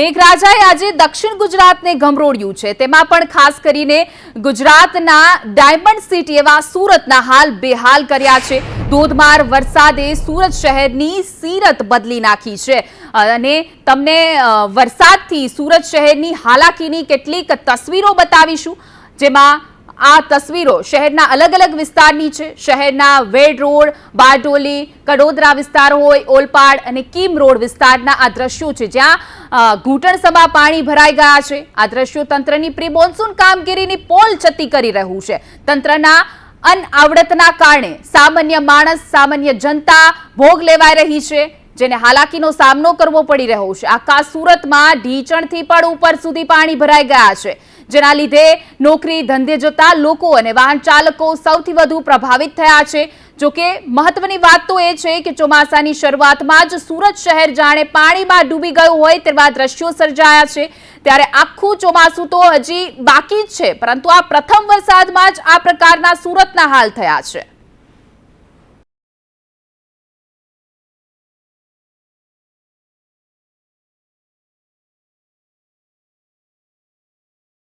મેઘરાજાએ આજે દક્ષિણ ગુજરાતને ગમરોડ્યું છે. તેમાં પણ ખાસ કરીને ગુજરાતના ડાયમંડ સિટી એવા સુરતના હાલ બેહાલ કર્યા છે. ધોધમાર વરસાદે સુરત શહેરની સીરત બદલી નાખી છે. અને તમને વરસાદથી સુરત શહેરની હાલાકીની કેટલીક તસવીરો બતાવીશું, જેમાં આ તસવીરો શહેરના અલગ અલગ વિસ્તારની છે. શહેરના વેડ રોડ, બારડોલી, કડોદરા વિસ્તાર હોય, ઓલપાડ અને કીમ રોડ વિસ્તારના આ દ્રશ્યો છે. જ્યાં ઘૂંટણસભા પાણી ભરાઈ ગયા છે. આ દ્રશ્યો તંત્રની પ્રી મોન્સૂન કામગીરીની પોલ છતી કરી રહ્યું છે. તંત્રના અનઆવડતના કારણે સામાન્ય માણસ, સામાન્ય જનતા ભોગ લેવાઈ રહી છે, જેને હાલાકીનો સામનો કરવો પડી રહ્યો છે. આખા સુરતમાં ઢીચણથી પણ ઉપર સુધી પાણી ભરાઈ ગયા છે. જેના લીધે નોકરી ધંધે જતા લોકો અને વાહન ચાલકો સૌથી વધુ પ્રભાવિત થયા છે. જોકે મહત્વની વાત તો એ છે કે ચોમાસાની શરૂઆતમાં જ સુરત શહેર જાણે પાણીમાં ડૂબી ગયું હોય તેવા દ્રશ્યો સર્જાયા છે. ત્યારે આખું ચોમાસું તો હજી બાકી જ છે, પરંતુ આ પ્રથમ વરસાદમાં જ આ પ્રકારના સુરતના હાલ થયા છે.